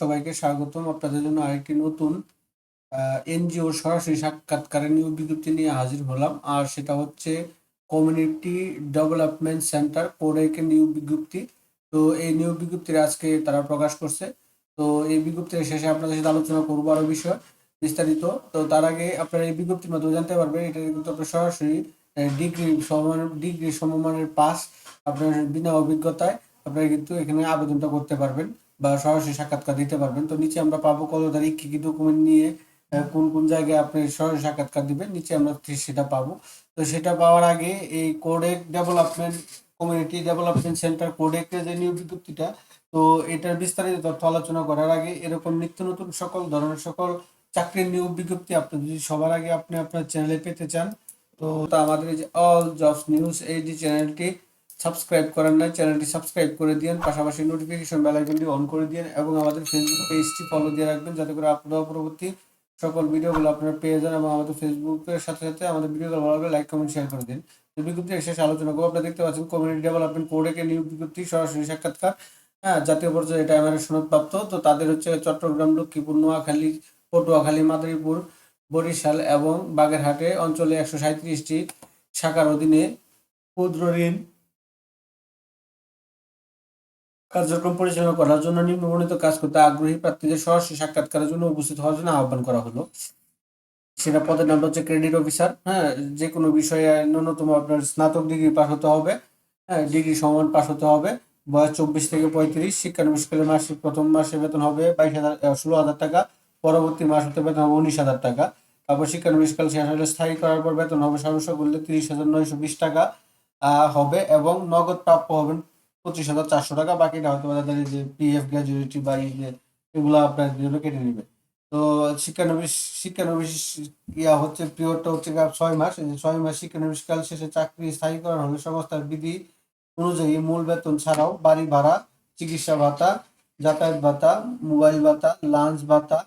সবাইকে স্বাগতম। আপনাদের জন্য আরেকটি নতুন এনজিও সরাসরি সাক্ষাৎকারের নিয়োগ বিজ্ঞপ্তি নিয়ে হাজির হলাম। আর সেটা হচ্ছে কমিউনিটি ডেভেলপমেন্ট সেন্টার কোরেকের নিয়োগ বিজ্ঞপ্তি। তো এই নিয়োগ বিজ্ঞপ্তির আজকে তারা প্রকাশ করছে। তো এই বিজ্ঞপ্তির শেষে আপনাদের সাথে আলোচনা করব আরও বিষয় বিস্তারিত। তো তার আগে আপনারা এই বিজ্ঞপ্তির মাধ্যমে জানতে পারবেন, এটা কিন্তু আপনার সরাসরি ডিগ্রি সমান ডিগ্রি সমমানের পাস আপনার বিনা অভিজ্ঞতায় আপনারা কিন্তু এখানে আবেদনটা করতে পারবেন। বা সরাসরি সাক্ষাৎকার দিতে পারবেন। তো নিচে আমরা পাবো কত তারিখ কি কি ডকুমেন্ট নিয়ে কোন কোন জায়গায় আপনি সরাসরি সাক্ষাৎকার দিবেন, নিচে আমরা সেটা পাবো। তো সেটা পাওয়ার আগে এই কোডেক ডেভেলপমেন্ট কমিউনিটি ডেভেলপমেন্ট সেন্টার কোডেকের যে নিয়োগ বিজ্ঞপ্তিটা, তো এটার বিস্তারিত তথ্য আলোচনা করার আগে এরকম নিত্য নতুন সকল ধরনের সকল চাকরির নিয়োগ বিজ্ঞপ্তি আপনি যদি সবার আগে আপনি আপনার চ্যানেলে পেতে চান, তো আমাদের এই যে অল জবস নিউজ এই যে চ্যানেলটি সাবস্ক্রাইব করেন না চ্যানেলটি সাবস্ক্রাইব করে দিন পাশাপাশি নোটিফিকেশন বেল আইকনটি অন করে দিন এবং আমাদের ফেসবুক পেজটি ফলো দিয়ে রাখবেন যাতে করে আপনারা পরবর্তী সকল ভিডিওগুলো আপনারা পেয়ে যান এবং আমাদের ফেসবুকের সাথে সাথে আমাদের ভিডিওগুলো ভালো লাগলে লাইক কমেন্ট শেয়ার করে দিন। তো বিজ্ঞপ্তির শেষে আলোচনা করব। আপনারা দেখতে পাচ্ছেন কমিউনিটি ডেভেলপমেন্ট কোডেকে নিয়োগ বিজ্ঞপ্তি, সরাসরি সাক্ষাৎকার। হ্যাঁ জাতীয় পর্যায়ে এটা আমার সনদপ্রাপ্ত। তো তাদের হচ্ছে চট্টগ্রাম, লক্ষ্মীপুর, নোয়াখালী, পটুয়াখালী, মাদারীপুর, বরিশাল এবং বাগেরহাটে অঞ্চলে একশো সাঁত্রিশটি শাখার অধীনে ক্ষুদ্র ঋণ কার্যক্রম পরিচালনা করার জন্য নিম্নবর্ণিত কাজ করতে আগ্রহী প্রার্থীদের সরাসরি সাক্ষাৎকারের জন্য উপস্থিত হওয়ার জন্য আহ্বান করা হলো। সেটা পদের নামটা হচ্ছে ক্রেডিট অফিসার। হ্যাঁ যে কোনো বিষয়ে ন্যূনতম আপনার স্নাতক ডিগ্রি পাস হতে হবে। হ্যাঁ ডিগ্রি সমান পাস হতে হবে। বয়স চব্বিশ থেকে পঁয়ত্রিশ। শিক্ষানবিষ্কালে মাসিক প্রথম মাসে বেতন হবে বাইশ হাজার ষোলো হাজার টাকা। পরবর্তী মাস হতে বেতন হবে উনিশ হাজার টাকা। তারপর শিক্ষানবিষ্কাল শেষ হলে স্থায়ী করার পর বেতন হবে সর্বোচ্চ করলে তিরিশ হাজার নয়শো বিশ টাকা হবে এবং নগদ প্রাপ্য হবেন পঁচিশ হাজার চারশো টাকা, বাকিটা হয়তো তাদের যে পিএফ গ্র্যাজুয়েটি বা এগুলো আপনার জন্য কেটে নেবে। তো শিক্ষানবিশ শিক্ষানবিশ ইয়া হচ্ছে পিরিয়ডটা হচ্ছে ছয় মাস। ছয় মাস শিক্ষানবিশকাল শেষে চাকরি স্থায়ীকরণ হলে সংস্থার বিধি অনুযায়ী মূল বেতন ছাড়াও বাড়ি ভাড়া, চিকিৎসা ভাতা, যাতায়াত ভাতা, মোবাইল ভাতা, লাঞ্চ ভাতা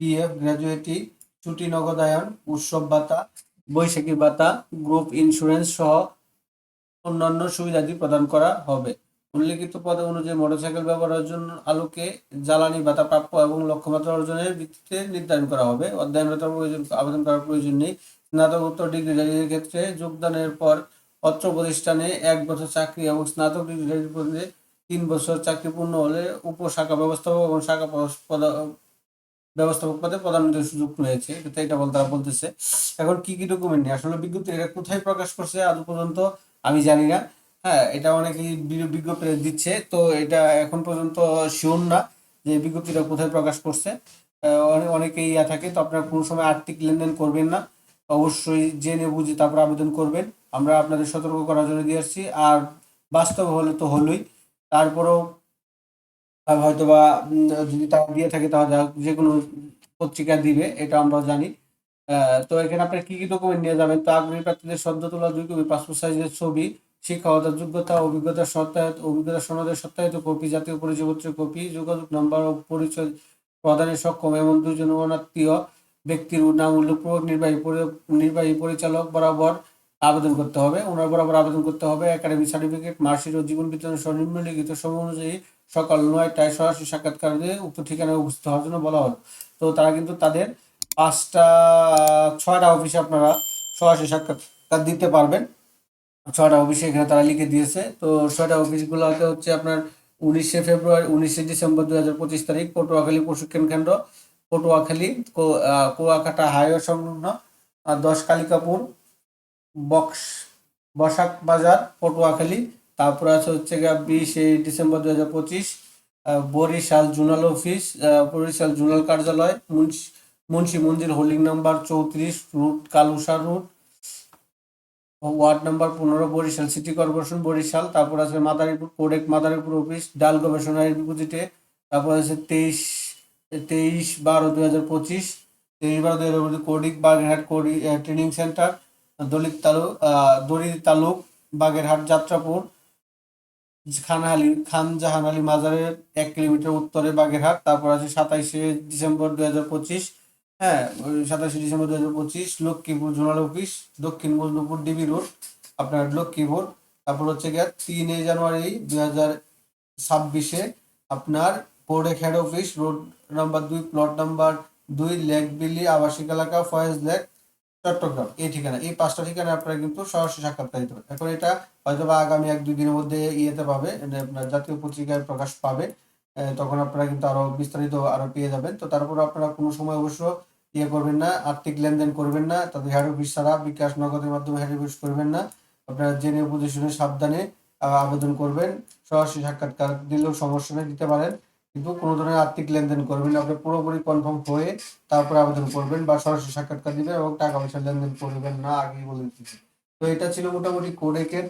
পিএফ গ্র্যাজুয়েটি ছুটি, নগদায়ন, উৎসব ভাতা, বৈশাখী ভাতা গ্রুপ ইন্স্যুরেন্স সহ অন্যান্য সুবিধাদি প্রদান করা হবে। উল্লেখিত পদে অনুযায়ী মোটরসাইকেল ব্যবহারের জন্য আলোকে জ্বালানি ভাতা প্রাপ্য এবং লক্ষ্যমাত্রা অর্জনের ভিত্তিতে নির্ধারণ করা হবে। অধ্যয়নরত প্রয়োজন, আবেদন করার প্রয়োজন নেই। স্নাতকোত্তর ডিগ্রিধারীদের ক্ষেত্রে যোগদানের পর অত্র প্রতিষ্ঠানে এক বছর চাকরি এবং স্নাতক ডিগ্রিধারীর পদে তিন বছর চাকরি পূর্ণ হলে উপশাখা ব্যবস্থাপক এবং শাখা ব্যবস্থাপক পদে পদান্নতির সুযোগ রয়েছে। এটা এটা বল তারা বলতেছে, এখন কি কি ডকুমেন্ট নিয়ে? আসলে বিজ্ঞপ্তি এটা কোথায় প্রকাশ করছে আজ পর্যন্ত আমি জানি না। হ্যাঁ এটা অনেকেই বিজ্ঞপ্তি দিচ্ছে। তো এটা এখন পর্যন্ত শিওর না যে বিজ্ঞপ্তিটা কোথায় প্রকাশ করছে। অনেকেই ইয়া থাকে, তো আপনারা কোনো সময় আর্থিক লেনদেন করবেন না। অবশ্যই জেনে বুঝে তারপর আবেদন করবেন। আমরা আপনাদের সতর্ক করার জন্য দিয়ে আসছি। আর বাস্তব হলে তো হলোই। তারপরেও হয়তো বা যদি তারা দিয়ে থাকে, তাহলে যে কোনো পত্রিকা দিবে, এটা আমরা জানি। তো এখানে আপনার কি কি ডকুমেন্ট নিয়ে যাবেন? তো আগ্রহী প্রার্থীদের সদ্য তোলা, দুই কপি পাসপোর্ট সাইজের ছবি শিক্ষাগত যোগ্যতা, অভিজ্ঞতা সত্যায়িত, অভিজ্ঞতা সনদের সত্যায়িত কপি, জাতীয় পরিচয়পত্রের কপি, যোগাযোগ নাম্বার ও পরিচয় প্রদানে সক্ষম এমন দুজন অনাত্মীয় ব্যক্তির নাম উল্লেখপূর্বক নির্বাহী নির্বাহী পরিচালক বরাবর আবেদন করতে হবে। ওনার বরাবর আবেদন করতে হবে। একাডেমিক সার্টিফিকেট, মার্কশিট ও জীবন বিতরণ সহ নিম্নলিখিত সময় অনুযায়ী সকাল নয়টায় সরাসরি সাক্ষাৎকারে উক্ত ঠিকানায় উপস্থিত হওয়ার জন্য বলা হলো। তো তারা কিন্তু তাদের পাঁচটা, ছয়টা অফিসে আপনারা সরাসরি সাক্ষাৎকার দিতে পারবেন। ছয়টা অফিসে এখানে তারা লিখে দিয়েছে। তো ছয়টা অফিসগুলোতে হচ্ছে আপনার উনিশে ফেব্রুয়ারি, উনিশে ডিসেম্বর দুই হাজার পঁচিশ তারিখ পটুয়াখালী প্রশিক্ষণ কেন্দ্র। পটুয়াখালী কুয়াকাটা হাইওয়ে সংলগ্ন দশ কালিকাপুর বক্স, বসাক বাজার, পটুয়াখালী। তারপর আছে হচ্ছে গিয়ে বিশে ডিসেম্বর দুই হাজার পঁচিশ Barishal zonal office Barishal zonal কার্যালয়, মুন্সি মুন্সি মন্দির হোল্ডিং নাম্বার চৌত্রিশ, route Kalusa route ward number পনেরো বরিশাল সিটি কর্পোরেশন বরিশাল তারপর আছে মাদারীপুর কোডেক মাদারীপুর অফিস ডাল গবেষণার ডিপোজিটে তারপর আছে তেইশ তেইশ বারো দুই হাজার পঁচিশ তেইশ বারো দুই হাজার পঁচিশ কোডিক বাগেরহাট কোডি ট্রেনিং সেন্টার দলিত তালুক আহ, তালুক বাগেরহাট যাত্রাপুর খানহালি খান জাহান আলী মাজারের এক কিলোমিটার উত্তরে বাগেরহাট তারপর আছে সাতাইশে ডিসেম্বর দুই হাজার পঁচিশ হ্যাঁ সাতাশে ডিসেম্বর দুই হাজার পঁচিশ, লক্ষ্মীপুর জোনাল অফিস, দক্ষিণ মজনুপুর ডিবি রোড, আপনার লক্ষ্মীপুর। তারপর হচ্ছে গিয়ে তিনে জানুয়ারি দুই হাজার ছাব্বিশে আপনার কোডেক হেড অফিস, রোড নাম্বার দুই, প্লট নাম্বার দুই, লেক বিলি, আবাসিক এলাকা, ফয়েজ লেক, চট্টগ্রাম। এই ঠিকানা, এই পাঁচটা ঠিকানা আপনারা কিন্তু সরাসরি সাক্ষাৎকার দিতে পারেন এখন এটা হয়তো বা আগামী এক দুই দিনের মধ্যে ইয়েতে পাবে মানে আপনার জাতীয় পত্রিকায় প্রকাশ পাবে। তখন আপনারা কিন্তু আরও বিস্তারিত আরও পেয়ে যাবেন। তো তারপর আপনারা কোনো সময় অবশ্য ইয়ে করবেন না, আর্থিক লেনদেন করবেন না, তাদের হেড অফিস ছাড়া বিকাশ নগদের মাধ্যমে হেড অফিস করবেন না। আপনারা জেনে বুঝে শুনে সাবধানে আবেদন করবেন, সরাসরি সাক্ষাৎকার দিলেও সমস্যা নেই, দিতে পারেন। কিন্তু কোনো ধরনের আর্থিক লেনদেন করবেন না, আপনি পুরোপুরি কনফার্ম হয়ে তারপরে আবেদন করবেন বা সরাসরি সাক্ষাৎকার দিবেন এবং টাকা পয়সা লেনদেন করবেন না, আগেই বলে দিচ্ছি। তো এটা ছিল মোটামুটি কোডেকের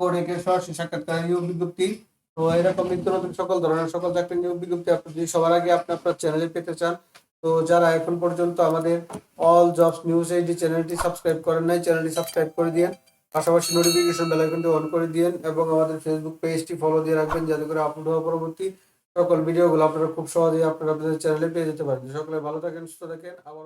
কোডেকের সরাসরি সাক্ষাৎকার বিজ্ঞপ্তি তো এরকম নিত্য নতুন সকল ধরনের সকল চাকরি নিয়োগ বিজ্ঞপ্তি আপনি সবার আগে আপনি আপনার চ্যানেলে পেতে চান, তো যারা এখন পর্যন্ত আমাদের অল জবস নিউজ এইচডি চ্যানেলটি সাবস্ক্রাইব করেন নাই চ্যানেলটি সাবস্ক্রাইব করে দিন পাশাপাশি নোটিফিকেশন বেল আইকনটি অন করে দিন এবং আমাদের ফেসবুক পেজটি ফলো দিয়ে রাখবেন যাতে করে আপলোড হওয়া পরবর্তী সকল ভিডিওগুলো আপনারা খুব সহজেই আপনারা আপনাদের চ্যানেলে পেয়ে যেতে পারেন। সকলে ভালো থাকেন, সুস্থ থাকেন। আবার